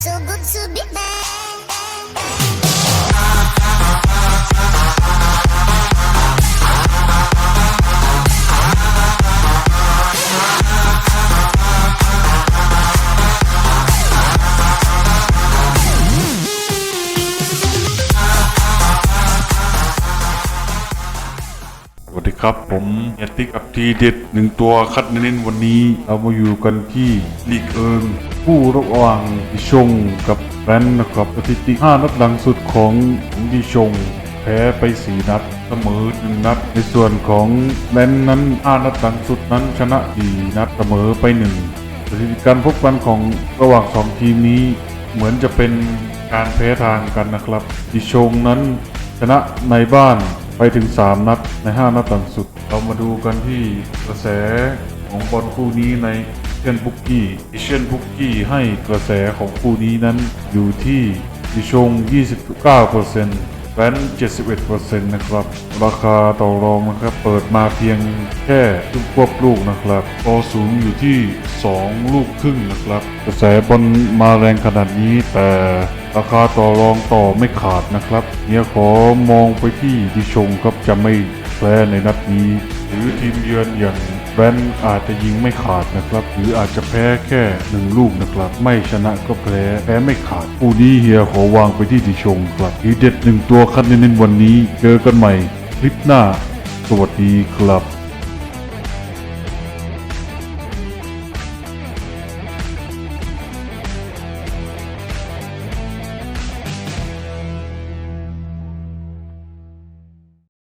So good to be back. สวัสดีครับผมเอติกอัพทีเด็ดหนึ่งตัวคัดเน้นๆวันนี้ เรามาอยู่กันที่ลีกเอิงผู้ระหว่างดิชงกับแบรนท์นะครับสถิติ 5 นัดหลังสุดของดิชงแพ้ไป 4 นัด เสมอหนึ่งนัด ในส่วนของแบรนท์นั้น 5 นัดหลังสุดนั้นชนะ 4 นัดเสมอไป 1 สถิติการพบกันของระหว่าง 2 ทีมนี้ เหมือนจะเป็นการแพ้ทางกันนะครับ ดิชงนั้นชนะในบ้าน ไปถึง 3 นัดใน 5 นัดหลังสุด เรามาดูกันที่กระแสของบอลคู่นี้ในเชียนบุกกี้เชียนบุกกี้ให้กระแสของคู่นี้นั้นอยู่ที่ดิชง 29% แบน71%นะครับ ราคาต่อรองนะครับ เปิดมาเพียงแค่ลูกควบลูกนะครับพอสูงอยู่ที่ 2 ลูกครึ่งนะครับ กระแสบอลมาแรงขนาดนี้แต่ราคาต่อรองต่อไม่ขาดนะครับ เนี่ยขอมองไปที่ดิชงครับจะไม่แพ้ในนัดนี้ หรือทีมเยือนอย่าง แบนอาจจะยิงไม่ขาดนะครับ หรืออาจจะแพ้แค่หนึ่งลูกนะครับ ไม่ชนะก็แพ้แพ้ไม่ขาดคู่นี้เฮียขอวางไปที่ดิชงครับทีเด็ดหนึ่งตัวคัดเน้นๆวันนี้ เจอกันใหม่คลิปหน้า สวัสดีครับ